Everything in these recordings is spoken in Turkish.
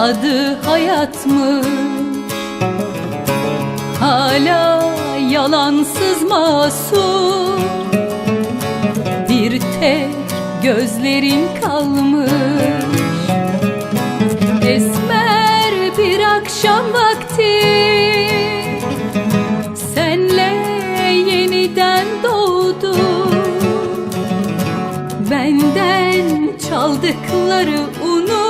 Adı hayatmış. Hala yalansız masum. Bir tek gözlerin kalmış. Esmer bir akşam vakti. Senle yeniden doğdu. Benden çaldıkları unut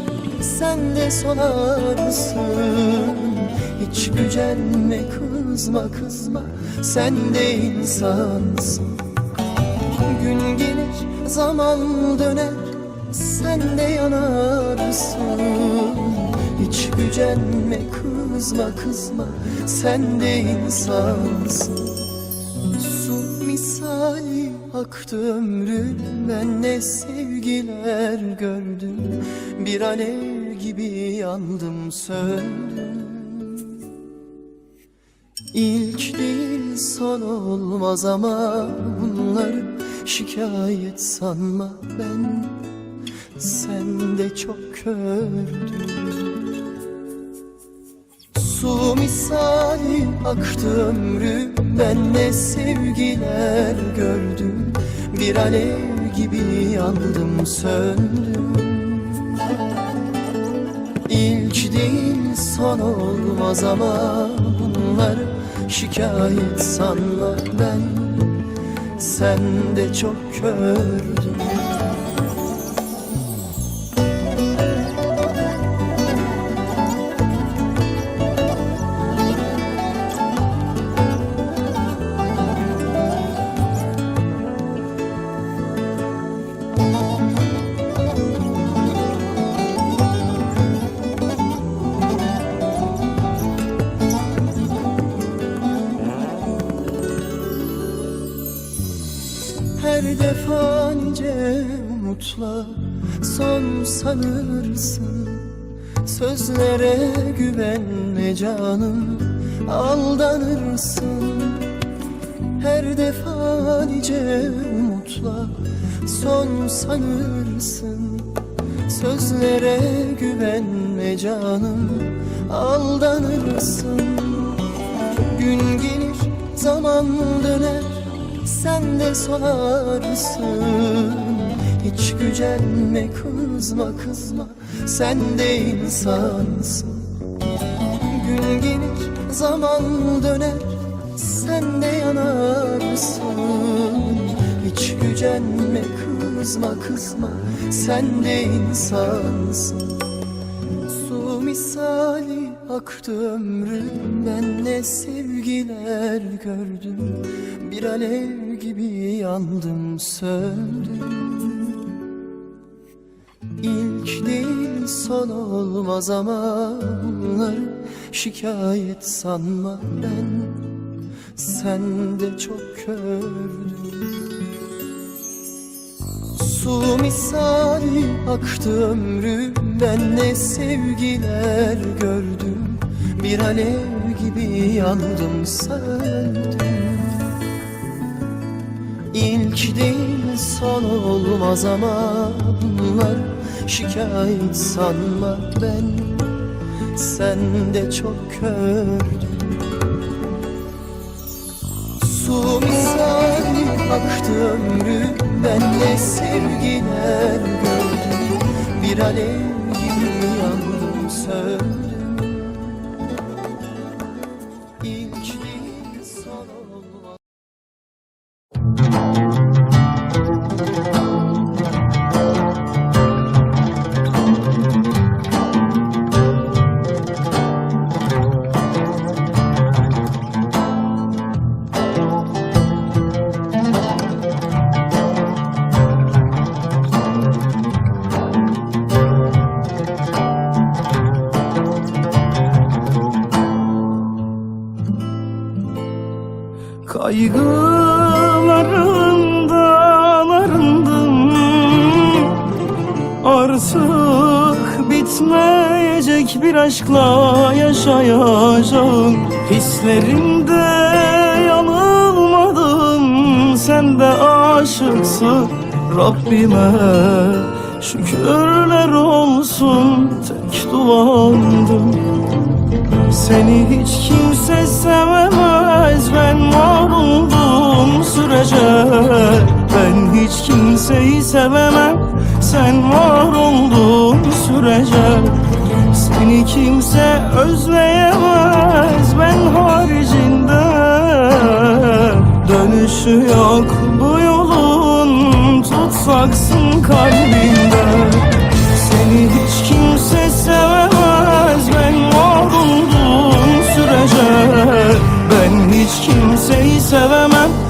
sen de solarsın Hiç gücenme kızma kızma. Sen de insansın. Gün gelir zaman döner. Sen de yanarsın Hiç gücenme kızma kızma. Sen de insansın. Su misali aktı ömrüm Ben ne sevgiler gördüm. Bir alev gibi yandım söndüm. İlk değil son olmaz ama bunları şikayet sanma ben. Sen de çok kördün. Su misali aktı ömrüm Ben ne sevgiler gördüm. Bir alev gibi yandım söndüm İlk değil son olmaz ama bunları şikayet sanma ben. Sen de çok kördün sanırsın. Sözlere güvenme canım aldanırsın. Her defa nice umutla son sanırsın. Sözlere güvenme canım aldanırsın. Gün gelir zaman döner sen de solarsın Hiç gücenme kızma kızma. Sen de insansın. Gün gelir zaman döner. Sen de yanarsın. Hiç gücenme kızma kızma. Sen de insansın. Su misali aktı ömrüm Ben ne sevgiler gördüm. Bir alev gibi yandım söndüm son olmaz ama bunları şikayet sanma ben. Sen de çok kördün. Su misali aktı ömrüm Ben ne sevgiler gördüm. Bir alev gibi yandım söndüm İlk değil son olmaz ama bunlar şikayet sanma ben. Sen de çok kördün Su misali aktı ömrüm Ben ne sevgiler gördüm Bir alev gibi yandım söndüm Kaygılarından arındım Artık bitmeyecek bir aşkla yaşayacağım. Hislerimde yanılmadım. Sen de aşıksın. Rabbime Şükürler olsun. Tek duamdım seni hiç kimse sevemez. Ben var olduğum sürece Ben hiç kimseyi sevemem. Sen var olduğun sürece Seni kimse özleyemez. Ben haricinde Dönüşü yok. Bu yolun Tutsaksın kalbinde. Seni hiç kimseyi sevemem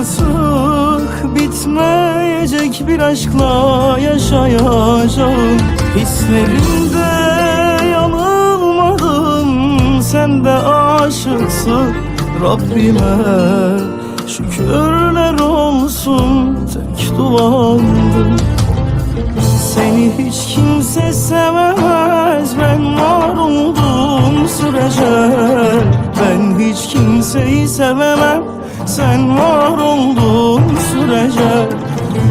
artık bitmeyecek bir aşkla yaşayacağım. Hislerimde yanılmadım sen de aşıksın. Rabbime şükürler olsun tek duamdır. Seni hiç kimse sevemez Ben var olduğum sürece. Ben hiç kimseyi sevemem Sen var olduğun sürece.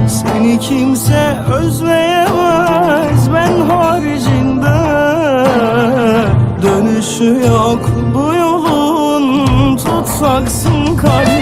Seni kimse özleyemez. Ben haricinde Dönüşü yok. Bu yolun Tutsaksın kalbimde